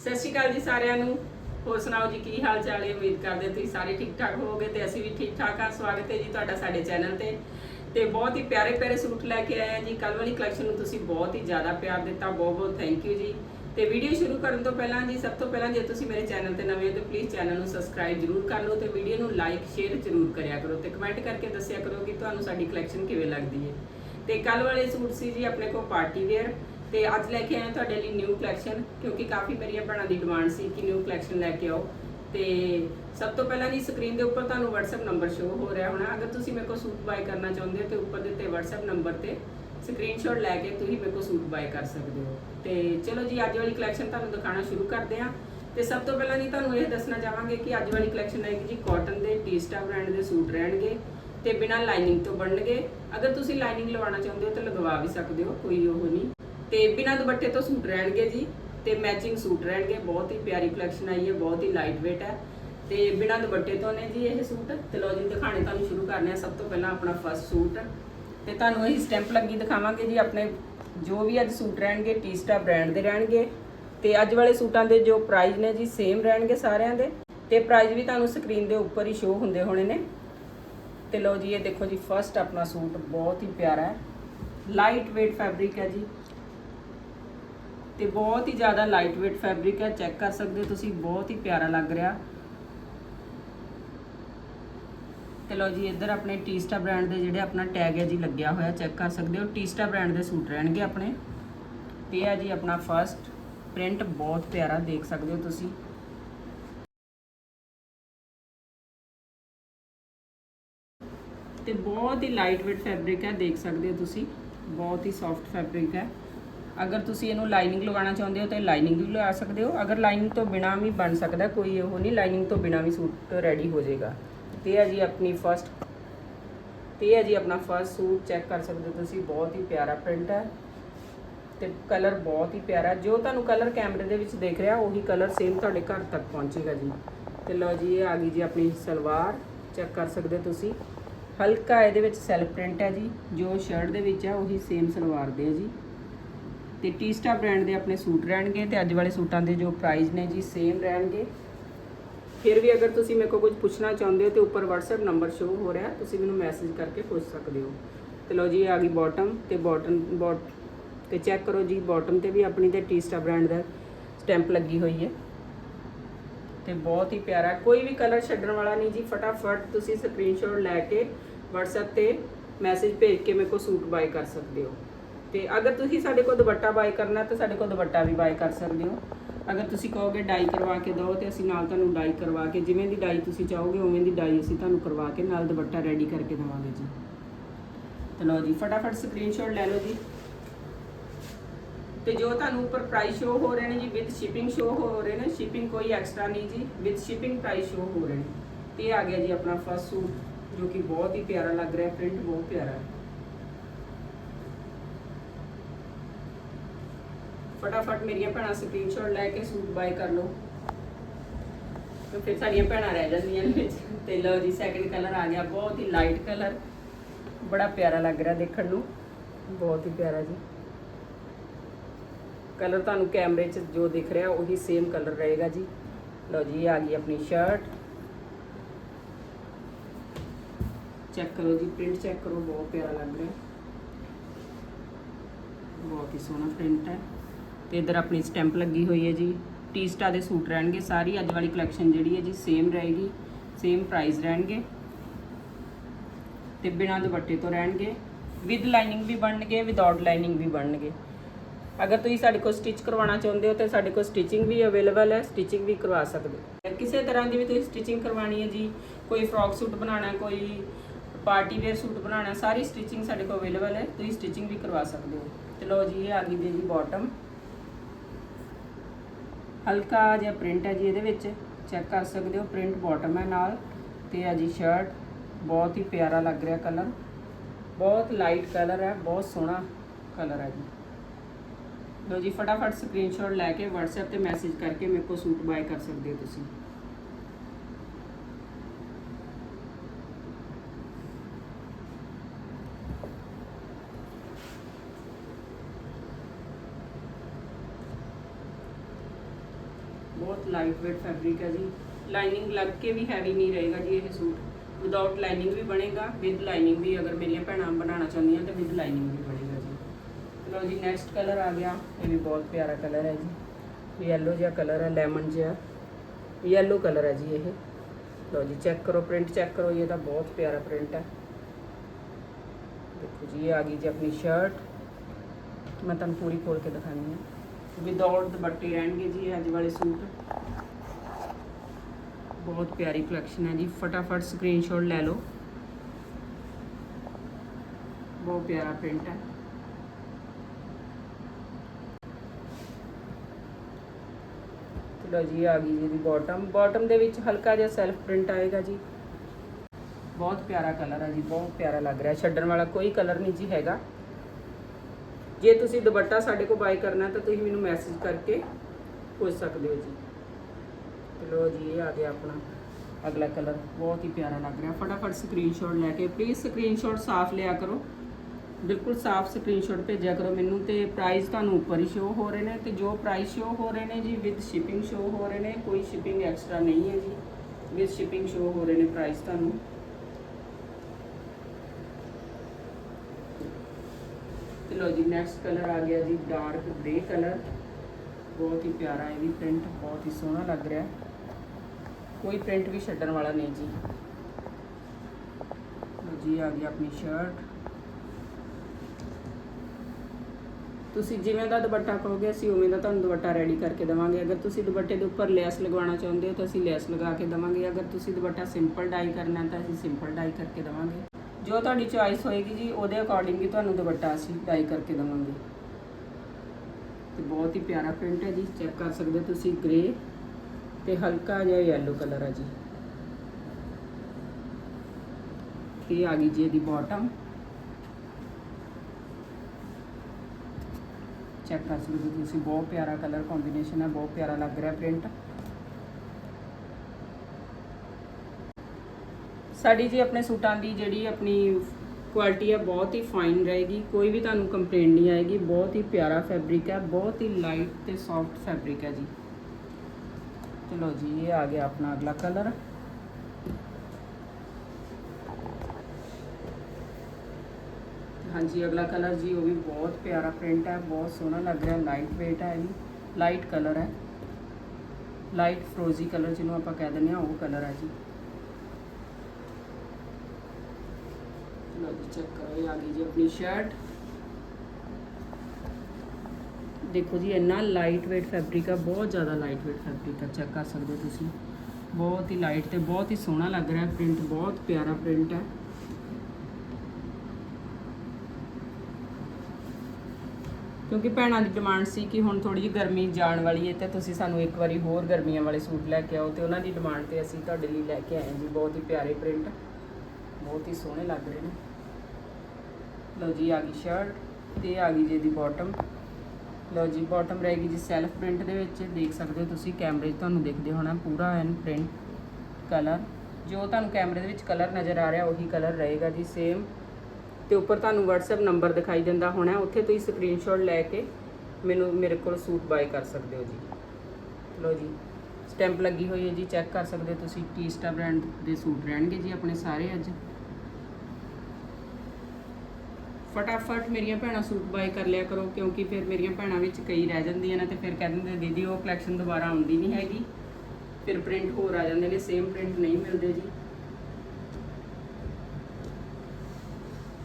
ਸਤਿ ਸ਼੍ਰੀ ਅਕਾਲ ਜੀ ਸਾਰਿਆਂ ਨੂੰ। ਹੋਰ ਸੁਣਾਓ ਜੀ, ਕੀ ਹਾਲ ਚਾਲ ਹੈ? ਉਮੀਦ ਕਰਦੇ ਤੁਸੀਂ ਸਾਰੇ ਠੀਕ ਠਾਕ ਹੋਵੋਗੇ ਤੇ ਅਸੀਂ ਵੀ ਠੀਕ ਠਾਕ ਆ ਸਵਾਗਤ ਹੈ ਜੀ ਤੁਹਾਡਾ ਸਾਡੇ ਚੈਨਲ ਤੇ। ਤੇ ਬਹੁਤ ਹੀ ਪਿਆਰੇ ਪਿਆਰੇ ਸੂਟ ਲੈ ਕੇ ਆਏ ਆ ਜੀ। ਕੱਲ ਵਾਲੀ ਕਲੈਕਸ਼ਨ ਨੂੰ ਤੁਸੀਂ ਬਹੁਤ ਹੀ ਜ਼ਿਆਦਾ ਪਿਆਰ ਦਿੱਤਾ। ਬਹੁਤ ਬਹੁਤ ਥੈਂਕ ਯੂ ਜੀ। ਤੇ ਵੀਡੀਓ ਸ਼ੁਰੂ ਕਰਨ ਤੋਂ ਪਹਿਲਾਂ ਜੀ, ਸਭ ਤੋਂ ਪਹਿਲਾਂ ਜੇ ਤੁਸੀਂ ਮੇਰੇ ਚੈਨਲ ਤੇ ਨਵੇਂ ਹੋ ਤਾਂ ਪਲੀਜ਼ ਚੈਨਲ ਨੂੰ ਸਬਸਕ੍ਰਾਈਬ ਜਰੂਰ ਕਰ ਲਓ ਤੇ ਵੀਡੀਓ ਨੂੰ ਲਾਈਕ ਸ਼ੇਅਰ ਜਰੂਰ ਕਰਿਆ ਕਰੋ ਤੇ ਕਮੈਂਟ ਕਰਕੇ ਦੱਸਿਆ ਕਰੋ ਕਿ ਤੁਹਾਨੂੰ ਸਾਡੀ ਕਲੈਕਸ਼ਨ ਕਿਵੇਂ ਲੱਗਦੀ ਹੈ। ਤੇ ਕੱਲ ਵਾਲੇ ਸੂਟ ਸੀ ਜੀ ਆਪਣੇ ਕੋਲ ਪਾਰਟੀ ਵੇਅਰ ਤੇ ਅੱਜ ਲੈ ਕੇ ਆਏ ਤੁਹਾਡੇ ਲਈ ਨਿਊ ਕਲੈਕਸ਼ਨ ਕਿਉਂਕਿ ਕਾਫੀ ਮੇਰੀਆਂ ਭੈਣਾਂ ਦੀ ਡਿਮਾਂਡ ਸੀ ਕਿ ਨਿਊ ਕਲੈਕਸ਼ਨ ਲੈ ਕੇ ਆਓ। ਤੇ ਸਭ ਤੋਂ ਪਹਿਲਾਂ ਜੀ ਸਕਰੀਨ ਦੇ ਉੱਪਰ ਤੁਹਾਨੂੰ WhatsApp ਨੰਬਰ ਸ਼ੋ ਹੋ ਰਿਹਾ ਹੋਣਾ। ਅਗਰ ਤੁਸੀਂ ਮੇਰੇ ਕੋਲ ਸੂਟ ਬਾਈ ਕਰਨਾ ਚਾਹੁੰਦੇ ਹੋ ਤੇ ਉੱਪਰ ਦਿੱਤੇ WhatsApp ਨੰਬਰ ਤੇ ਸਕਰੀਨਸ਼ਾਟ ਲੈ ਕੇ ਤੁਸੀਂ ਮੇਰੇ ਕੋਲ ਸੂਟ ਬਾਈ ਕਰ ਸਕਦੇ ਹੋ। ਤੇ ਚਲੋ ਜੀ, ਅੱਜ ਵਾਲੀ ਕਲੈਕਸ਼ਨ ਤੁਹਾਨੂੰ ਦਿਖਾਉਣਾ ਸ਼ੁਰੂ ਕਰਦੇ ਹਾਂ। ਤੇ ਸਭ ਤੋਂ ਪਹਿਲਾਂ ਜੀ ਤੁਹਾਨੂੰ ਇਹ ਦੱਸਣਾ ਚਾਹਾਂਗੇ ਕਿ ਅੱਜ ਵਾਲੀ ਕਲੈਕਸ਼ਨ ਆਏਗੀ ਜੀ ਕਾਟਨ ਦੇ ਟੀਸਟਾ ਬ੍ਰਾਂਡ ਦੇ ਸੂਟ ਰਹਿਣਗੇ ਤੇ ਬਿਨਾਂ ਲਾਈਨਿੰਗ ਤੋਂ ਬਣਨਗੇ। ਅਗਰ ਤੁਸੀਂ ਲਾਈਨਿੰਗ ਲਵਾਉਣਾ ਚਾਹੁੰਦੇ ਹੋ ਤਾਂ ਲਗਵਾ ਵੀ ਸਕਦੇ ਹੋ, ਕੋਈ ਉਹ ਨਹੀਂ। ਤੇ ਬਿਨਾਂ ਦੁਪੱਟੇ ਤੋਂ ਸੂਟ ਰਹਿਣਗੇ ਜੀ, ਤੇ ਮੈਚਿੰਗ ਸੂਟ ਰਹਿਣਗੇ। ਬਹੁਤ ਹੀ ਪਿਆਰੀ ਕਲੈਕਸ਼ਨ ਆਈ ਹੈ, ਬਹੁਤ ਹੀ ਲਾਈਟ weight ਹੈ। ਤੇ ਬਿਨਾਂ ਦੁਪੱਟੇ ਤੋਂ ਨੇ ਜੀ ਇਹ ਸੂਟ। ਤੇ ਲੋ ਜੀ ਦਿਖਾਣੇ ਤੁਹਾਨੂੰ ਸ਼ੁਰੂ ਕਰਨੇ ਆ। ਸਭ ਤੋਂ ਪਹਿਲਾਂ ਆਪਣਾ ਫਸਟ ਸੂਟ। ਤੇ ਤੁਹਾਨੂੰ ਇਹ ਸਟੈਂਪ ਲੱਗੀ ਦਿਖਾਵਾਂਗੇ ਜੀ ਆਪਣੇ। ਜੋ ਵੀ ਅੱਜ ਸੂਟ ਰਹਿਣਗੇ ਟੀਸਟਾ ਬ੍ਰਾਂਡ ਦੇ ਰਹਿਣਗੇ। ਤੇ ਅੱਜ ਵਾਲੇ ਸੂਟਾਂ ਦੇ ਜੋ ਪ੍ਰਾਈਸ ਨੇ ਜੀ ਸੇਮ ਰਹਿਣਗੇ ਸਾਰਿਆਂ ਦੇ। ਤੇ ਪ੍ਰਾਈਸ ਵੀ ਤੁਹਾਨੂੰ ਸਕਰੀਨ ਦੇ ਉੱਪਰ ਹੀ ਸ਼ੋ ਹੁੰਦੇ ਹੋਣੇ ਨੇ। ਤੇ ਲੋ ਜੀ, ਇਹ ਦੇਖੋ ਜੀ ਫਸਟ ਆਪਣਾ ਸੂਟ ਬਹੁਤ ਹੀ ਪਿਆਰਾ ਹੈ। ਲਾਈਟ weight ਫੈਬਰਿਕ ਹੈ ਜੀ। ਤੇ ਬਹੁਤ ਹੀ ਜ਼ਿਆਦਾ ਲਾਈਟ weight ਫੈਬਰਿਕ ਹੈ ਚੈੱਕ ਕਰ ਸਕਦੇ ਹੋ ਤੁਸੀਂ, ਬਹੁਤ ਹੀ ਪਿਆਰਾ ਲੱਗ ਰਿਹਾ। ਤੇ ਲੋ ਜੀ, ਇੱਧਰ ਆਪਣੇ ਟੀਸਟਾ ਬ੍ਰਾਂਡ ਦੇ ਜਿਹੜੇ ਆਪਣਾ ਟੈਗ ਹੈ ਜੀ, ਲੱਗਿਆ ਹੋਇਆ ਚੈੱਕ ਕਰ ਸਕਦੇ ਹੋ। ਟੀਸਟਾ ਬ੍ਰਾਂਡ ਦੇ ਸੂਟ ਰਹਿਣਗੇ ਆਪਣੇ। ਤੇ ਇਹ ਹੈ ਜੀ ਆਪਣਾ ਫਸਟ ਪ੍ਰਿੰਟ ਬਹੁਤ ਪਿਆਰਾ ਦੇਖ ਸਕਦੇ ਹੋ ਤੁਸੀਂ। ਤੇ ਬਹੁਤ ਹੀ ਲਾਈਟ weight ਫੈਬਰਿਕ ਹੈ, ਦੇਖ ਸਕਦੇ ਹੋ ਤੁਸੀਂ। ਬਹੁਤ ਹੀ ਸੌਫਟ ਫੈਬਰਿਕ ਹੈ। ਅਗਰ ਤੁਸੀਂ ਇਹਨੂੰ ਲਾਈਨਿੰਗ ਲਗਾਉਣਾ ਚਾਹੁੰਦੇ ਹੋ ਤਾਂ ਲਾਈਨਿੰਗ ਵੀ ਲਗਾ ਸਕਦੇ ਹੋ। ਅਗਰ ਲਾਈਨਿੰਗ ਤੋਂ ਬਿਨਾ ਵੀ ਬਣ ਸਕਦਾ, ਕੋਈ ਉਹ ਨਹੀਂ ਲਾਈਨਿੰਗ ਤੋਂ ਬਿਨਾ ਵੀ ਸੂਟ ਰੈਡੀ ਹੋ ਜਾਏਗਾ। ਤੇ ਹੈ ਜੀ ਆਪਣੀ ਫਸਟ ਤੇ ਇਹ ਹੈ ਜੀ ਆਪਣਾ ਫਸਟ ਸੂਟ ਚੈੱਕ ਕਰ ਸਕਦੇ ਹੋ ਤੁਸੀਂ, ਬਹੁਤ ਹੀ ਪਿਆਰਾ ਪ੍ਰਿੰਟ ਹੈ। ਤੇ ਕਲਰ ਬਹੁਤ ਹੀ ਪਿਆਰਾ ਜੋ ਤੁਹਾਨੂੰ ਕਲਰ ਕੈਮਰੇ ਦੇ ਵਿੱਚ ਦੇਖ ਰਿਹਾ, ਉਹੀ ਕਲਰ ਸੇਮ ਤੁਹਾਡੇ ਘਰ ਤੱਕ ਪਹੁੰਚੇਗਾ ਜੀ। ਤੇ ਲਓ ਜੀ, ਇਹ ਆ ਗਈ ਜੀ ਆਪਣੀ ਸਲਵਾਰ ਚੈੱਕ ਕਰ ਸਕਦੇ ਹੋ ਤੁਸੀਂ। ਹਲਕਾ ਇਹਦੇ ਵਿੱਚ ਸੈਲਫ ਪ੍ਰਿੰਟ ਹੈ ਜੀ। ਜੋ ਸ਼ਰਟ ਦੇ ਵਿੱਚ ਹੈ, ਉਹੀ ਸੇਮ ਸਲਵਾਰ ਦੇ ਹੈ ਜੀ। ਤੇ ਟੀਸਟਾ ਬ੍ਰਾਂਡ ਦੇ ਆਪਣੇ ਸੂਟ ਰਹਿਣਗੇ ਤੇ ਅੱਜ ਵਾਲੇ ਸੂਟਾਂ ਦੇ ਜੋ ਪ੍ਰਾਈਸ ਨੇ ਜੀ ਸੇਮ ਰਹਿਣਗੇ। ਫਿਰ ਵੀ ਅਗਰ ਤੁਸੀਂ ਮੇਰੇ ਕੋਲ ਕੁਝ ਪੁੱਛਣਾ ਚਾਹੁੰਦੇ ਹੋ ਤੇ ਉੱਪਰ WhatsApp ਨੰਬਰ ਸ਼ੋ ਹੋ ਰਿਹਾ, ਤੁਸੀਂ ਮੈਨੂੰ ਮੈਸੇਜ ਕਰਕੇ ਪੁੱਛ ਸਕਦੇ ਹੋ। ਤੇ ਲਓ ਜੀ ਆ ਗਈ ਬਾਟਮ ਤੇ ਬਾਟਮ ਬੋਟ ਤੇ ਚੈੱਕ ਕਰੋ ਜੀ ਬਾਟਮ ਤੇ ਵੀ ਆਪਣੀ ਤੇ ਟੀਸਟਾ ਬ੍ਰਾਂਡ ਦਾ ਸਟੈਂਪ ਲੱਗੀ ਹੋਈ ਹੈ। ਤੇ ਬਹੁਤ ਹੀ ਪਿਆਰਾ, ਕੋਈ ਵੀ ਕਲਰ ਛੱਡਣ ਵਾਲਾ ਨਹੀਂ ਜੀ, ਫਟਾਫਟ ਤੁਸੀਂ ਸਕਰੀਨਸ਼ਾਟ ਲੈ ਕੇ WhatsApp ਤੇ ਮੈਸੇਜ ਭੇਜ ਕੇ ਮੇਰੇ ਕੋਲ ਸੂਟ ਬਾਈ ਕਰ ਸਕਦੇ ਹੋ। ਤੇ ਅਗਰ ਤੁਸੀਂ ਸਾਡੇ ਕੋਲ ਦੁਪੱਟਾ ਬਾਈ ਕਰਨਾ, ਤਾਂ ਸਾਡੇ ਕੋਲ ਦੁਪੱਟਾ ਵੀ ਬਾਈ ਕਰ ਸਕਦੇ ਹੋ। ਅਗਰ ਤੁਸੀਂ ਕਹੋਗੇ ਡਾਈ ਕਰਵਾ ਕੇ ਦਿਓ, ਤੇ ਅਸੀਂ ਨਾਲ ਤੁਹਾਨੂੰ ਡਾਈ ਕਰਵਾ ਕੇ, ਜਿਵੇਂ ਦੀ ਡਾਈ ਤੁਸੀਂ ਚਾਹੋਗੇ, ਉਵੇਂ ਦੀ ਡਾਈ ਅਸੀਂ ਤੁਹਾਨੂੰ ਕਰਵਾ ਕੇ ਨਾਲ ਦੁਪੱਟਾ ਰੈਡੀ ਕਰਕੇ ਦੇਵਾਂਗੇ ਜੀ। ਤੇ ਲਓ ਜੀ, ਫਟਾਫਟ ਸਕਰੀਨਸ਼ਾਟ ਲੈ ਲਓ ਜੀ। ਤੇ ਜੋ ਤੁਹਾਨੂੰ ਉੱਪਰ ਪ੍ਰਾਈਸ ਸ਼ੋ ਹੋ ਰਹੇ ਨੇ ਜੀ ਵਿਦ ਸ਼ਿਪਿੰਗ ਸ਼ੋ ਹੋ ਰਹੇ ਨੇ ਸ਼ਿਪਿੰਗ ਕੋਈ ਐਕਸਟਰਾ ਨਹੀਂ ਜੀ ਵਿਦ ਸ਼ਿਪਿੰਗ ਪ੍ਰਾਈਸ ਸ਼ੋ ਹੋ ਰਹੇ ਨੇ। ਤੇ ਆ ਗਿਆ ਜੀ ਆਪਣਾ ਫਸਟ ਸੂਟ, ਜੋ ਕਿ ਬਹੁਤ ਹੀ ਪਿਆਰਾ ਲੱਗ ਰਿਹਾ ਪ੍ਰਿੰਟ ਬਹੁਤ ਪਿਆਰਾ ਹੈ। ਫਟਾਫਟ ਮੇਰੀਆਂ ਭੈਣਾਂ ਸਕਰੀਨਸ਼ਾਟ ਲੈ ਕੇ ਸੂਟ ਬਾਈ ਕਰ ਲਓ ਤੇ ਫਿਰ ਸਾਡੀਆਂ ਭੈਣਾਂ ਰਹਿ ਜਾਂਦੀਆਂ ਨੇ ਵਿੱਚ ਤੇ ਲਓ ਜੀ ਸੈਕਿੰਡ ਕਲਰ ਆ ਗਿਆ ਬਹੁਤ ਹੀ ਲਾਈਟ ਕਲਰ ਬੜਾ ਪਿਆਰਾ ਲੱਗ ਰਿਹਾ ਦੇਖਣ ਨੂੰ ਬਹੁਤ ਹੀ ਪਿਆਰਾ ਜੀ ਕਲਰ ਤੁਹਾਨੂੰ ਕੈਮਰੇ 'ਚ ਜੋ ਦਿਖ ਰਿਹਾ ਉਹੀ ਸੇਮ ਕਲਰ ਰਹੇਗਾ ਜੀ ਲਓ ਜੀ ਆ ਗਈ ਆਪਣੀ ਸ਼ਰਟ ਚੈੱਕ ਕਰੋ ਜੀ ਪ੍ਰਿੰਟ ਚੈੱਕ ਕਰੋ ਬਹੁਤ ਪਿਆਰਾ ਲੱਗ ਰਿਹਾ ਬਹੁਤ ਹੀ ਸੋਹਣਾ ਪ੍ਰਿੰਟ ਹੈ ਤੇ ਇਧਰ ਆਪਣੀ ਸਟੈਂਪ ਲੱਗੀ ਹੋਈ ਹੈ ਜੀ। ਟੀਸਟਾ ਦੇ ਸੂਟ ਰਹਿਣਗੇ, ਸਾਰੀ ਅੱਜ ਵਾਲੀ ਕਲੈਕਸ਼ਨ ਜਿਹੜੀ ਹੈ ਜੀ ਸੇਮ ਰਹੇਗੀ ਸੇਮ ਪ੍ਰਾਈਸ ਰਹਿਣਗੇ। ਤੇ ਬਿਨਾਂ ਦੁਪੱਟੇ ਤੋਂ ਰਹਿਣਗੇ। ਵਿਦ ਲਾਈਨਿੰਗ ਵੀ ਬਣਨਗੇ ਵਿਦਆਊਟ ਲਾਈਨਿੰਗ ਵੀ ਬਣਨਗੇ। ਅਗਰ ਤੁਸੀਂ ਸਾਡੇ ਕੋਲ ਸਟਿਚ ਕਰਵਾਉਣਾ ਚਾਹੁੰਦੇ ਹੋ, ਤਾਂ ਸਾਡੇ ਕੋਲ ਸਟਿਚਿੰਗ ਵੀ ਅਵੇਲੇਬਲ ਹੈ ਸਟਿਚਿੰਗ ਵੀ ਕਰਵਾ ਸਕਦੇ ਹੋ। ਕਿਸੇ ਤਰ੍ਹਾਂ ਦੀ ਵੀ ਤੁਸੀਂ ਸਟਿਚਿੰਗ ਕਰਵਾਉਣੀ ਹੈ ਜੀ, ਕੋਈ ਫਰॉक ਸੂਟ ਬਣਾਉਣਾ, ਕੋਈ ਪਾਰਟੀ ਵੇਅਰ ਸੂਟ ਬਣਾਉਣਾ, ਸਾਰੀ ਸਟਿਚਿੰਗ ਸਾਡੇ ਕੋਲ ਅਵੇਲੇਬਲ ਹੈ, ਤੁਸੀਂ ਸਟਿਚਿੰਗ ਵੀ ਕਰਵਾ ਸਕਦੇ ਹੋ। ਤੇ ਲਓ ਜੀ, ਇਹ ਆ ਗਈ ਜੀ ਬਾਟਮ ਹਲਕਾ ਜਿਹਾ ਪ੍ਰਿੰਟ ਹੈ ਜੀ, ਇਹਦੇ ਵਿੱਚ ਚੈੱਕ ਕਰ ਸਕਦੇ ਹੋ ਪ੍ਰਿੰਟ ਬਾਟਮ ਹੈ ਨਾਲ, ਤੇ ਆ ਜੀ ਸ਼ਰਟ ਬਹੁਤ ਹੀ ਪਿਆਰਾ ਲੱਗ ਰਿਹਾ ਕਲਰ ਬਹੁਤ ਲਾਈਟ ਕਲਰ ਹੈ, ਬਹੁਤ ਸੋਹਣਾ ਕਲਰ ਹੈ ਜੀ। ਲੋ ਜੀ, ਫਟਾਫਟ ਸਕਰੀਨਸ਼ਾਟ ਲੈ ਕੇ WhatsApp ਤੇ ਮੈਸੇਜ ਕਰਕੇ ਮੇਰੇ ਕੋਲ ਸੂਟ ਬਾਏ ਕਰ ਸਕਦੇ ਹੋ ਤੁਸੀਂ। ਬਹੁਤ ਲਾਈਟ weight ਫੈਬਰਿਕ ਹੈ ਜੀ ਲਾਈਨਿੰਗ ਲੱਗ ਕੇ ਵੀ ਹੈਵੀ ਨਹੀਂ ਰਹੇਗਾ ਜੀ ਇਹ ਸੂਟ ਵਿਦਆਊਟ ਲਾਈਨਿੰਗ ਵੀ ਬਣੇਗਾ ਵਿਦ ਲਾਈਨਿੰਗ ਵੀ ਅਗਰ ਮੇਰੀਆਂ ਭੈਣਾਂ ਬਣਾਉਣਾ ਚਾਹੁੰਦੀਆਂ ਤਾਂ ਵਿਦ ਲਾਈਨਿੰਗ ਵੀ ਬਣੇਗਾ ਜੀ ਲਓ ਜੀ ਨੈਕਸਟ ਕਲਰ ਆ ਗਿਆ ਇਹ ਵੀ ਬਹੁਤ ਪਿਆਰਾ ਕਲਰ ਹੈ ਜੀ ਯੈਲੋ ਜਿਹਾ ਕਲਰ ਹੈ ਲੈਮਨ ਜਿਹਾ ਯੈਲੋ ਕਲਰ ਹੈ ਜੀ ਇਹ ਲਓ ਜੀ ਚੈੱਕ ਕਰੋ ਪ੍ਰਿੰਟ ਚੈੱਕ ਕਰੋ ਇਹ ਤਾਂ ਬਹੁਤ ਪਿਆਰਾ ਪ੍ਰਿੰਟ ਹੈ ਦੇਖੋ ਜੀ ਇਹ ਆ ਗਈ ਜੀ ਆਪਣੀ ਸ਼ਰਟ ਮੈਂ ਤੁਹਾਨੂੰ ਪੂਰੀ ਖੋਲ ਕੇ ਦਿਖਾਣੀ ਹੈ ਵਿਦਆਊਟ ਦੁਪੱਟੇ ਰਹਿਣਗੇ ਜੀ ਇਹ ਅੱਜ ਵਾਲੇ ਸੂਟ ਬਹੁਤ ਪਿਆਰੀ ਕਲੈਕਸ਼ਨ ਹੈ ਜੀ। ਫਟਾਫਟ ਸਕਰੀਨਸ਼ਾਟ ਲੈ ਲਓ। ਬਹੁਤ ਪਿਆਰਾ ਪ੍ਰਿੰਟ ਹੈ। ਚਲੋ ਜੀ, ਆ ਗਈ ਜੀ ਦੀ ਬਾਟਮ ਬਾਟਮ ਦੇ ਵਿੱਚ ਹਲਕਾ ਜਿਹਾ ਸੈਲਫ ਪ੍ਰਿੰਟ ਆਏਗਾ ਜੀ। ਬਹੁਤ ਪਿਆਰਾ ਕਲਰ ਹੈ ਜੀ, ਬਹੁਤ ਪਿਆਰਾ ਲੱਗ ਰਿਹਾ। ਛੱਡਣ ਵਾਲਾ ਕੋਈ ਕਲਰ ਨਹੀਂ ਜੀ ਹੈਗਾ। ਜੇ ਤੁਸੀਂ ਦੁਪੱਟਾ ਸਾਡੇ ਕੋਲ ਬਾਈ ਕਰਨਾ ਤਾਂ ਤੁਸੀਂ ਮੈਨੂੰ ਮੈਸੇਜ ਕਰਕੇ ਪੁੱਛ ਸਕਦੇ ਹੋ ਜੀ। ਚਲੋ ਜੀ, ਇਹ ਆ ਗਿਆ ਆਪਣਾ ਅਗਲਾ ਕਲਰ ਬਹੁਤ ਹੀ ਪਿਆਰਾ ਲੱਗ ਰਿਹਾ। ਫਟਾਫਟ ਸਕਰੀਨਸ਼ਾਟ ਲੈ ਕੇ ਪਲੀਜ਼ ਸਕਰੀਨਸ਼ਾਟ ਸਾਫ਼ ਲਿਆ ਕਰੋ। ਬਿਲਕੁਲ ਸਾਫ਼ ਸਕਰੀਨਸ਼ਾਟ ਭੇਜਿਆ ਕਰੋ ਮੈਨੂੰ ਤੇ ਪ੍ਰਾਈਸ ਤੁਹਾਨੂੰ ਉੱਪਰ ਹੀ ਸ਼ੋ ਹੋ ਰਹੇ ਨੇ ਤੇ ਜੋ ਪ੍ਰਾਈਸ ਸ਼ੋ ਹੋ ਰਹੇ ਨੇ ਜੀ ਵਿਦ ਸ਼ਿਪਿੰਗ ਸ਼ੋ ਹੋ ਰਹੇ ਨੇ, ਕੋਈ ਸ਼ਿਪਿੰਗ ਐਕਸਟਰਾ ਨਹੀਂ ਹੈ ਜੀ। ਵਿਦ ਸ਼ਿਪਿੰਗ ਸ਼ੋ ਹੋ ਰਹੇ ਨੇ ਪ੍ਰਾਈਸ ਤੁਹਾਨੂੰ। ਤੇ ਲੋ ਜੀ ਨੈਕਸਟ ਕਲਰ ਆ ਗਿਆ ਜੀ ਡਾਰਕ ਗ੍ਰੇ ਕਲਰ ਬਹੁਤ ਹੀ ਪਿਆਰਾ ਇਹ ਵੀ ਪ੍ਰਿੰਟ ਬਹੁਤ ਹੀ ਸੋਹਣਾ ਲੱਗ ਰਿਹਾ। ਕੋਈ ਪ੍ਰਿੰਟ ਵੀ ਛੱਡਣ ਵਾਲਾ ਨਹੀਂ ਜੀ। ਜੀ ਆ ਗਈ ਆਪਣੀ ਸ਼ਰਟ ਤੁਸੀਂ ਜਿਵੇਂ ਦਾ ਦੁਪੱਟਾ ਕਹੋਗੇ ਅਸੀਂ ਉਵੇਂ ਦਾ ਤੁਹਾਨੂੰ ਦੁਪੱਟਾ ਰੈਡੀ ਕਰਕੇ ਦੇਵਾਂਗੇ। ਅਗਰ ਤੁਸੀਂ ਦੁਪੱਟੇ ਦੇ ਉੱਪਰ ਲੈਸ ਲਗਵਾਉਣਾ ਚਾਹੁੰਦੇ ਹੋ ਤਾਂ ਅਸੀਂ ਲੈਸ ਲਗਾ ਕੇ ਦੇਵਾਂਗੇ। ਅਗਰ ਤੁਸੀਂ ਦੁਪੱਟਾ ਸਿੰਪਲ ਡਾਈ ਕਰਨਾ ਤਾਂ ਅਸੀਂ ਸਿੰਪਲ ਡਾਈ ਕਰਕੇ ਦੇਵਾਂਗੇ। ਜੋ ਤੁਹਾਡੀ ਚੁਆਇਸ ਹੋਏਗੀ ਜੀ ਉਹਦੇ ਅਕੋਰਡਿੰਗ ਹੀ ਤੁਹਾਨੂੰ ਦੁਪੱਟਾ ਅਸੀਂ ਡਾਈ ਕਰਕੇ ਦੇਵਾਂਗੇ। ਤੇ ਬਹੁਤ ਹੀ ਪਿਆਰਾ ਪ੍ਰਿੰਟ ਹੈ ਜੀ ਚੈੱਕ ਕਰ ਸਕਦੇ ਹੋ ਤੁਸੀਂ ਗ੍ਰੇ ਤੇ ਹਲਕਾ ਜਿਹਾ ਯੈਲੋ ਕਲਰ ਹੈ ਜੀ। ਤੇ ਆ ਗਈ ਜੀ ਇਹਦੀ ਬਾਟਮ ਚੈੱਕ ਕਰ ਸਕਦੇ ਹੋ ਤੁਸੀਂ, ਬਹੁਤ ਪਿਆਰਾ ਕਲਰ ਕੰਬੀਨੇਸ਼ਨ ਹੈ ਬਹੁਤ ਪਿਆਰਾ ਲੱਗ ਰਿਹਾ ਪ੍ਰਿੰਟ ਸਾਡੀ ਜੀ ਆਪਣੇ ਸੂਟਾਂ ਦੀ ਜਿਹੜੀ ਆਪਣੀ ਕੁਆਲਿਟੀ ਹੈ ਬਹੁਤ ਹੀ ਫਾਈਨ ਰਹੇਗੀ। ਕੋਈ ਵੀ ਤੁਹਾਨੂੰ ਕੰਪਲੇਂਟ ਨਹੀਂ ਆਏਗੀ, ਬਹੁਤ ਹੀ ਪਿਆਰਾ ਫੈਬਰਿਕ ਹੈ ਬਹੁਤ ਹੀ ਲਾਈਟ ਤੇ ਸੌਫਟ ਫੈਬਰਿਕ ਹੈ ਜੀ। ਚਲੋ ਜੀ ਇਹ ਆ ਗਿਆ ਆਪਣਾ ਅਗਲਾ ਕਲਰ ਹਾਂਜੀ ਅਗਲਾ ਕਲਰ ਜੀ ਉਹ ਵੀ ਬਹੁਤ ਪਿਆਰਾ ਪ੍ਰਿੰਟ ਹੈ ਬਹੁਤ ਸੋਹਣਾ ਲੱਗ ਰਿਹਾ ਲਾਈਟ weight ਹੈ ਇਹ ਵੀ ਲਾਈਟ ਕਲਰ ਹੈ ਲਾਈਟ ਫਰੋਜ਼ੀ ਕਲਰ ਜਿਹਨੂੰ ਆਪਾਂ ਕਹਿ ਦਿੰਦੇ ਆ ਉਹ ਕਲਰ ਹੈ ਜੀ ਲਓ ਜੀ ਚੈੱਕ ਕਰੋ ਇਹ ਆ ਗਈ ਜੀ ਆਪਣੀ ਸ਼ਰਟ ਦੇਖੋ ਜੀ, ਇੰਨਾ ਲਾਈਟ weight ਫੈਬਰਿਕ ਆ, ਬਹੁਤ ਜ਼ਿਆਦਾ ਲਾਈਟ weight ਫੈਬਰਿਕ ਆ ਚੈੱਕ ਕਰ ਸਕਦੇ ਹੋ ਤੁਸੀਂ। ਬਹੁਤ ਹੀ ਲਾਈਟ ਤੇ ਬਹੁਤ ਹੀ ਸੋਹਣਾ ਲੱਗ ਰਿਹਾ ਪ੍ਰਿੰਟ ਬਹੁਤ ਪਿਆਰਾ ਪ੍ਰਿੰਟ ਹੈ। ਕਿਉਂਕਿ ਭੈਣਾਂ ਦੀ ਡਿਮਾਂਡ ਸੀ ਕਿ ਹੁਣ ਥੋੜੀ ਜਿਹੀ ਗਰਮੀ ਜਾਣ ਵਾਲੀ ਹੈ ਤੇ ਤੁਸੀਂ ਸਾਨੂੰ ਇੱਕ ਵਾਰੀ ਹੋਰ ਗਰਮੀਆਂ ਵਾਲੇ ਸੂਟ ਲੈ ਕੇ ਆਓ ਤੇ ਉਹਨਾਂ ਦੀ ਡਿਮਾਂਡ ਤੇ ਅਸੀਂ ਤੁਹਾਡੇ ਲਈ ਲੈ ਕੇ ਆਏ ਜੀ, ਬਹੁਤ ਹੀ ਪਿਆਰੇ ਪ੍ਰਿੰਟ ਬਹੁਤ ਹੀ ਸੋਹਣੇ ਲੱਗ ਰਹੇ ਨੇ। ਲਓ ਜੀ, ਆ ਗਈ ਸ਼ਰਟ ਤੇ ਆ ਗਈ ਜੀ ਇਹਦੀ ਬਾਟਮ ਲਓ ਜੀ ਬਾਟਮ ਰਹੇਗੀ ਜੀ ਸੈਲਫ ਪ੍ਰਿੰਟ ਦੇ ਵਿੱਚ। ਦੇਖ ਸਕਦੇ ਹੋ ਤੁਸੀਂ ਕੈਮਰੇ 'ਚ ਤੁਹਾਨੂੰ ਦਿਖਦੇ ਹੋਣਾ ਪੂਰਾ ਐਨ ਪ੍ਰਿੰਟ ਕਲਰ ਜੋ ਤੁਹਾਨੂੰ ਕੈਮਰੇ ਦੇ ਵਿੱਚ ਕਲਰ ਨਜ਼ਰ ਆ ਰਿਹਾ, ਉਹੀ ਕਲਰ ਰਹੇਗਾ ਜੀ ਸੇਮ ਤੇ ਉੱਪਰ ਤੁਹਾਨੂੰ WhatsApp ਨੰਬਰ ਦਿਖਾਈ ਦਿੰਦਾ ਹੋਣਾ, ਉੱਥੇ ਤੁਸੀਂ ਸਕਰੀਨਸ਼ਾਟ ਲੈ ਕੇ ਮੈਨੂੰ, ਮੇਰੇ ਕੋਲ ਸੂਟ ਬਾਏ ਕਰ ਸਕਦੇ ਹੋ ਜੀ। ਲਓ ਜੀ ਸਟੈਂਪ ਲੱਗੀ ਹੋਈ ਹੈ ਜੀ ਚੈੱਕ ਕਰ ਸਕਦੇ ਹੋ ਤੁਸੀਂ ਟੀਸਟਾ ਬ੍ਰਾਂਡ ਦੇ ਸੂਟ ਰਹਿਣਗੇ ਜੀ ਆਪਣੇ ਸਾਰੇ ਅੱਜ। ਫਟਾਫਟ ਮੇਰੀਆਂ ਭੈਣਾਂ ਸੂਟ ਬਾਏ ਕਰ ਲਿਆ ਕਰੋ, ਕਿਉਂਕਿ ਫਿਰ ਮੇਰੀਆਂ ਭੈਣਾਂ ਵਿੱਚ ਕਈ ਰਹਿ ਜਾਂਦੀਆਂ ਨੇ ਤੇ ਫਿਰ ਕਹਿ ਦਿੰਦੇ ਦੀਦੀ, ਉਹ ਕਲੈਕਸ਼ਨ ਦੁਬਾਰਾ ਆਉਂਦੀ ਨਹੀਂ ਹੈਗੀ। ਫਿਰ ਪ੍ਰਿੰਟ ਹੋਰ ਆ ਜਾਂਦੇ ਨੇ ਸੇਮ ਪ੍ਰਿੰਟ ਨਹੀਂ ਮਿਲਦੇ ਜੀ।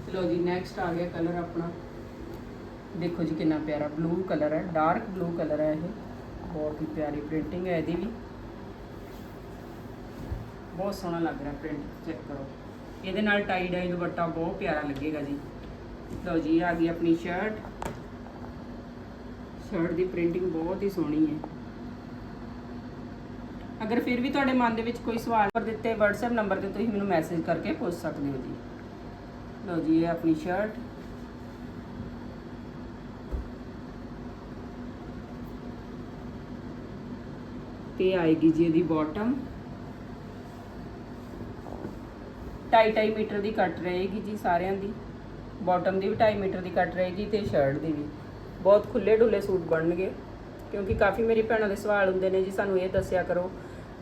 ਚਲੋ ਜੀ ਨੈਕਸਟ ਆ ਗਿਆ ਕਲਰ ਆਪਣਾ। ਦੇਖੋ ਜੀ ਕਿੰਨਾ ਪਿਆਰਾ ਬਲੂ ਕਲਰ ਹੈ ਡਾਰਕ ਬਲੂ ਕਲਰ ਹੈ ਇਹ। ਬਹੁਤ ਹੀ ਪਿਆਰੀ ਪ੍ਰਿੰਟਿੰਗ ਹੈ ਇਹਦੀ ਵੀ। ਬਹੁਤ ਸੋਹਣਾ ਲੱਗ ਰਿਹਾ ਪ੍ਰਿੰਟ ਚੈੱਕ ਕਰੋ। ਇਹਦੇ ਨਾਲ ਟਾਈ ਡਾਈ ਦੁਪੱਟਾ ਬਹੁਤ ਪਿਆਰਾ ਲੱਗੇਗਾ ਜੀ। ਲਓ ਜੀ ਇਹ ਆ ਗਈ ਆਪਣੀ ਸ਼ਰਟ ਸ਼ਰਟ ਦੀ ਪ੍ਰਿੰਟਿੰਗ ਬਹੁਤ ਹੀ ਸੋਹਣੀ ਹੈ। ਅਗਰ ਫਿਰ ਵੀ ਤੁਹਾਡੇ ਮਨ ਦੇ ਵਿੱਚ ਕੋਈ ਸਵਾਲ ਕਰ ਦਿੱਤੇ, WhatsApp ਨੰਬਰ ਤੇ ਤੁਸੀਂ ਮੈਨੂੰ ਮੈਸੇਜ ਕਰਕੇ ਪੁੱਛ ਸਕਦੇ ਹੋ ਜੀ। ਲਓ ਜੀ, ਇਹ ਆਪਣੀ ਸ਼ਰਟ ਤੇ ਆਏਗੀ ਜੀ ਇਹਦੀ ਬਾਟਮ 2.5 ਮੀਟਰ ਦੀ ਕੱਟ ਰਹੇਗੀ ਜੀ ਸਾਰਿਆਂ ਦੀ। ਬਾਟਮ ਦੀ ਵੀ 2.5 ਮੀਟਰ ਦੀ ਕੱਟ ਰਹੇਗੀ ਤੇ ਸ਼ਰਟ ਦੀ ਵੀ। ਬਹੁਤ ਖੁੱਲੇ ਡੁੱਲੇ ਸੂਟ ਬਣਨਗੇ, ਕਿਉਂਕਿ ਕਾਫੀ ਮੇਰੀ ਭੈਣਾਂ ਦੇ ਸਵਾਲ ਹੁੰਦੇ ਨੇ ਜੀ, ਸਾਨੂੰ ਇਹ ਦੱਸਿਆ ਕਰੋ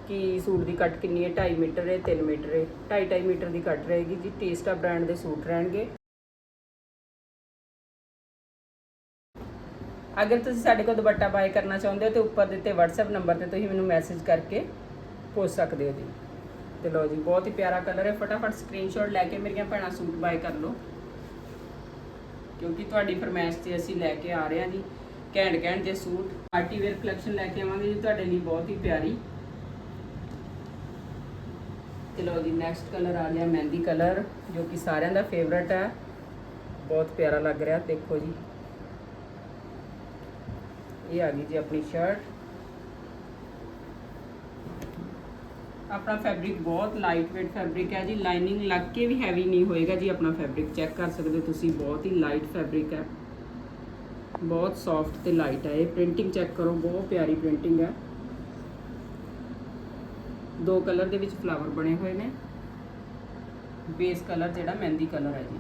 ਕਿ ਸੂਟ ਦੀ ਕੱਟ ਕਿੰਨੀ ਹੈ 2.5 ਮੀਟਰ ਹੈ 3 ਮੀਟਰ ਹੈ 2.5 ਮੀਟਰ ਦੀ ਕੱਟ ਰਹੇਗੀ ਜੀ ਟੇਸਟਾ ਬ੍ਰਾਂਡ ਦੇ ਸੂਟ ਰਹਿਣਗੇ। ਅਗਰ ਤੁਸੀਂ ਸਾਡੇ ਕੋਲ ਦੁਪੱਟਾ ਬਾਏ ਕਰਨਾ ਚਾਹੁੰਦੇ ਹੋ ਤੇ ਉੱਪਰ ਦਿੱਤੇ WhatsApp ਨੰਬਰ ਤੇ ਤੁਸੀਂ ਮੈਨੂੰ ਮੈਸੇਜ ਕਰਕੇ ਪੁੱਛ ਸਕਦੇ ਹੋ ਜੀ। ਤੇ ਲਓ ਜੀ, ਬਹੁਤ ਹੀ ਪਿਆਰਾ ਕਲਰ ਹੈ, ਫਟਾਫਟ ਸਕਰੀਨਸ਼ਾਟ ਲੈ ਕੇ ਮੇਰੀਆਂ ਭੈਣਾਂ ਸੂਟ ਬਾਏ ਕਰ ਲਓ। ਕਿਉਂਕਿ ਤੁਹਾਡੀ ਫਰਮਾਇਸ਼ ਤੇ ਅਸੀਂ ਲੈ ਕੇ ਆ ਰਹੇ ਹਾਂ ਜੀ। ਘੈਂਟ ਘੈਂਟ ਜੇ ਸੂਟ ਪਾਰਟੀ ਵੇਅਰ ਕਲੈਕਸ਼ਨ ਲੈ ਕੇ ਆਵਾਂਗੇ ਜੀ, ਤੁਹਾਡੇ ਲਈ ਬਹੁਤ ਹੀ ਪਿਆਰੀ। ਚਲੋ ਜੀ ਨੈਕਸਟ ਕਲਰ ਆ ਗਿਆ ਮਹਿੰਦੀ ਕਲਰ ਜੋ ਕਿ ਸਾਰਿਆਂ ਦਾ ਫੇਵਰਟ ਹੈ। ਬਹੁਤ ਪਿਆਰਾ ਲੱਗ ਰਿਹਾ, ਦੇਖੋ ਜੀ। ਇਹ ਆ ਗਈ ਜੀ ਆਪਣੀ ਸ਼ਰਟ ਆਪਣਾ ਫੈਬਰਿਕ ਬਹੁਤ ਲਾਈਟ weight ਫੈਬਰਿਕ ਹੈ ਜੀ। ਲਾਈਨਿੰਗ ਲੱਗ ਕੇ ਵੀ ਹੈਵੀ ਨਹੀਂ ਹੋਏਗਾ ਜੀ। ਆਪਣਾ ਫੈਬਰਿਕ ਚੈੱਕ ਕਰ ਸਕਦੇ ਹੋ ਤੁਸੀਂ। ਬਹੁਤ ਹੀ ਲਾਈਟ ਫੈਬਰਿਕ ਹੈ। ਬਹੁਤ ਸੌਫਟ ਤੇ ਲਾਈਟ ਹੈ। ਇਹ ਪ੍ਰਿੰਟਿੰਗ ਚੈੱਕ ਕਰੋ। ਬਹੁਤ ਪਿਆਰੀ ਪ੍ਰਿੰਟਿੰਗ ਹੈ। ਦੋ ਕਲਰ ਦੇ ਵਿੱਚ ਫਲਾਵਰ ਬਣੇ ਹੋਏ ਨੇ। ਬੇਸ ਕਲਰ ਜਿਹੜਾ ਮਹਿੰਦੀ ਕਲਰ ਹੈ ਜੀ।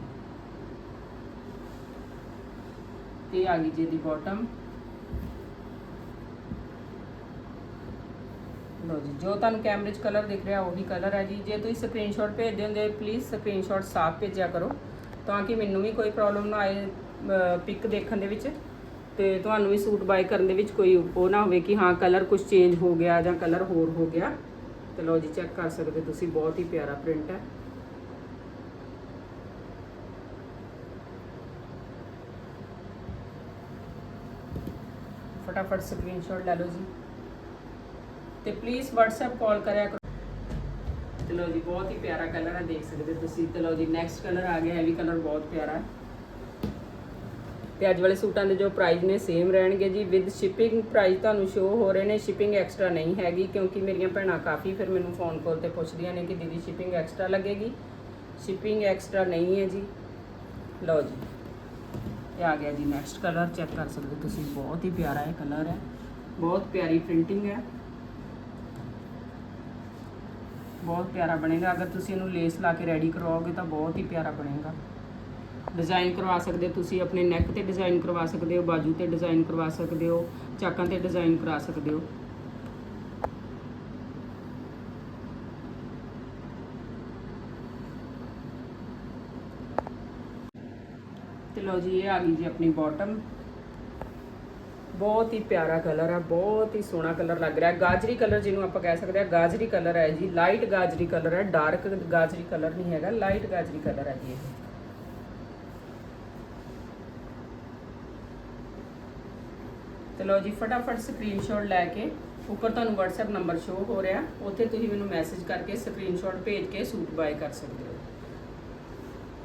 ਤੇ ਆ ਗਈ ਜੀ ਦੀ ਬਾਟਮ ਲਓ ਜੀ, ਜੋ ਤੁਹਾਨੂੰ ਕੈਮਰੇ 'ਚ ਕਲਰ ਦਿਖ ਰਿਹਾ, ਉਹੀ ਕਲਰ ਹੈ ਜੀ। ਜੇ ਤੁਸੀਂ ਸਕਰੀਨਸ਼ਾਟ ਭੇਜਦੇ ਹੁੰਦੇ ਪਲੀਜ਼ ਸਕਰੀਨਸ਼ਾਟ ਸਾਫ਼ ਭੇਜਿਆ ਕਰੋ, ਤਾਂ ਕਿ ਮੈਨੂੰ ਵੀ ਕੋਈ ਪ੍ਰੋਬਲਮ ਨਾ ਆਏ ਪਿਕ ਦੇਖਣ ਦੇ ਵਿੱਚ। ਤੇ ਤੁਹਾਨੂੰ ਵੀ ਸੂਟ ਬਾਈ ਕਰਨ ਦੇ ਵਿੱਚ ਕੋਈ ਉਹ ਨਾ ਹੋਵੇ ਕਿ ਹਾਂ ਕਲਰ ਕੁਝ ਚੇਂਜ ਹੋ ਗਿਆ ਜਾਂ ਕਲਰ ਹੋਰ ਹੋ ਗਿਆ। ਤੇ ਲਓ ਜੀ ਚੈੱਕ ਕਰ ਸਕਦੇ ਹੋ ਤੁਸੀਂ, ਬਹੁਤ ਹੀ ਪਿਆਰਾ ਪ੍ਰਿੰਟ ਹੈ। ਫਟਾਫਟ ਸਕਰੀਨਸ਼ਾਟ ਲੈ ਲਓ ਜੀ। ਤੇ ਪਲੀਜ਼ WhatsApp ਕਾਲ ਕਰਿਆ ਕਰੋ। ਤੇ ਲਓ ਜੀ, ਬਹੁਤ ਹੀ ਪਿਆਰਾ ਕਲਰ ਹੈ, ਦੇਖ ਸਕਦੇ ਹੋ ਤੁਸੀਂ। ਤੇ ਲਓ ਜੀ ਨੈਕਸਟ ਕਲਰ ਆ ਗਿਆ, ਇਹ ਵੀ ਕਲਰ ਬਹੁਤ ਪਿਆਰਾ ਹੈ। ਤੇ ਅੱਜ ਵਾਲੇ ਸੂਟਾਂ ਦੇ ਜੋ ਪ੍ਰਾਈਸ ਨੇ ਸੇਮ ਰਹਿਣਗੇ ਜੀ। ਵਿਦ ਸ਼ਿਪਿੰਗ ਪ੍ਰਾਈਸ ਤੁਹਾਨੂੰ ਸ਼ੋ ਹੋ ਰਹੇ ਨੇ ਸ਼ਿਪਿੰਗ ਐਕਸਟਰਾ ਨਹੀਂ ਹੈਗੀ, ਕਿਉਂਕਿ ਮੇਰੀਆਂ ਭੈਣਾਂ ਕਾਫੀ ਫਿਰ ਮੈਨੂੰ ਫੋਨ ਕਾਲ ਤੇ ਪੁੱਛਦੀਆਂ ਨੇ ਕਿ ਦੀਦੀ ਸ਼ਿਪਿੰਗ ਐਕਸਟਰਾ ਲੱਗੇਗੀ? ਸ਼ਿਪਿੰਗ ਐਕਸਟਰਾ ਨਹੀਂ ਹੈ ਜੀ। ਲਓ ਜੀ, ਇਹ ਆ ਗਿਆ ਜੀ ਨੈਕਸਟ ਕਲਰ ਚੈੱਕ ਕਰ ਸਕਦੇ ਹੋ ਤੁਸੀਂ। ਬਹੁਤ ਹੀ ਪਿਆਰਾ ਇਹ ਕਲਰ ਹੈ। ਬਹੁਤ ਪਿਆਰੀ ਪ੍ਰਿੰਟਿੰਗ ਹੈ। ਬਹੁਤ ਪਿਆਰਾ ਬਣੇਗਾ। ਅਗਰ ਤੁਸੀਂ ਇਹਨੂੰ ਲੇਸ ਲਾ ਕੇ ਰੈਡੀ ਕਰਵਾਓਗੇ ਤਾਂ ਬਹੁਤ ਹੀ ਪਿਆਰਾ ਬਣੇਗਾ। ਡਿਜ਼ਾਈਨ ਕਰਵਾ ਸਕਦੇ ਹੋ ਤੁਸੀਂ, ਆਪਣੇ ਨੈਕ ਤੇ ਡਿਜ਼ਾਈਨ ਕਰਵਾ ਸਕਦੇ ਹੋ, ਬਾਜੂ ਤੇ ਡਿਜ਼ਾਈਨ ਕਰਵਾ ਸਕਦੇ ਹੋ, ਚਾਕਾਂ ਤੇ ਡਿਜ਼ਾਈਨ ਕਰਾ ਸਕਦੇ ਹੋ। ਤੇ ਲਓ ਜੀ, ਇਹ ਆ ਗਈ ਜੀ ਆਪਣੀ ਬਾਟਮ ਬਹੁਤ ਹੀ ਪਿਆਰਾ ਕਲਰ ਆ, ਬਹੁਤ ਹੀ ਸੋਹਣਾ ਕਲਰ ਲੱਗ ਰਿਹਾ। ਗਾਜਰੀ ਕਲਰ ਜਿਹਨੂੰ ਆਪਾਂ ਕਹਿ ਸਕਦੇ ਹਾਂ ਗਾਜਰੀ ਕਲਰ ਹੈ ਜੀ। ਲਾਈਟ ਗਾਜਰੀ ਕਲਰ ਹੈ, ਡਾਰਕ ਗਾਜਰੀ ਕਲਰ ਨਹੀਂ ਹੈਗਾ, ਲਾਈਟ ਗਾਜਰੀ ਕਲਰ ਹੈ ਜੀ ਇਹ। ਚਲੋ ਜੀ, ਫਟਾਫਟ ਸਕਰੀਨਸ਼ਾਟ ਲੈ ਕੇ ਉੱਪਰ ਤੁਹਾਨੂੰ WhatsApp ਨੰਬਰ ਸ਼ੋ ਹੋ ਰਿਹਾ। ਉੱਥੇ ਤੁਸੀਂ ਮੈਨੂੰ ਮੈਸੇਜ ਕਰਕੇ ਸਕਰੀਨਸ਼ਾਟ ਭੇਜ ਕੇ ਸੂਟ ਬਾਏ ਕਰ ਸਕਦੇ ਹੋ।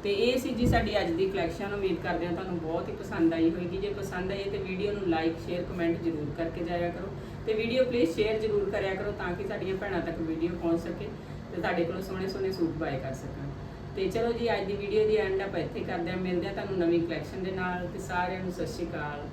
ਤੇ ਇਹ ਸੀ ਜੀ ਸਾਡੀ ਅੱਜ ਦੀ ਕਲੈਕਸ਼ਨ ਉਮੀਦ ਕਰਦੇ ਹਾਂ ਤੁਹਾਨੂੰ ਬਹੁਤ ਹੀ ਪਸੰਦ ਆਈ ਹੋਵੇਗੀ ਜੇ ਪਸੰਦ ਆਈ ਹੈ ਤੇ ਵੀਡੀਓ ਨੂੰ ਲਾਈਕ ਸ਼ੇਅਰ ਕਮੈਂਟ ਜ਼ਰੂਰ ਕਰਕੇ ਜਾਇਆ ਕਰੋ। ਤੇ ਵੀਡੀਓ ਪਲੀਜ਼ ਸ਼ੇਅਰ ਜ਼ਰੂਰ ਕਰਿਆ ਕਰੋ ਤਾਂ ਕਿ ਸਾਡੀਆਂ ਭੈਣਾਂ ਤੱਕ ਵੀਡੀਓ ਪਹੁੰਚ ਸਕੇ ਤੇ ਤੁਹਾਡੇ ਕੋਲੋਂ ਸੋਹਣੇ ਸੋਹਣੇ ਸੂਟ ਬਾਏ ਕਰ ਸਕਣ। ਤੇ ਚਲੋ ਜੀ, ਅੱਜ ਦੀ ਵੀਡੀਓ ਦੀ ਐਂਡ ਆਪਾਂ ਇੱਥੇ ਕਰਦੇ ਹਾਂ। ਮਿਲਦੇ ਹਾਂ ਤੁਹਾਨੂੰ ਨਵੀਂ ਕਲੈਕਸ਼ਨ ਦੇ ਨਾਲ। ਤੇ ਸਾਰਿਆਂ ਨੂੰ ਸਤਿ ਸ਼੍ਰੀ ਅਕਾਲ।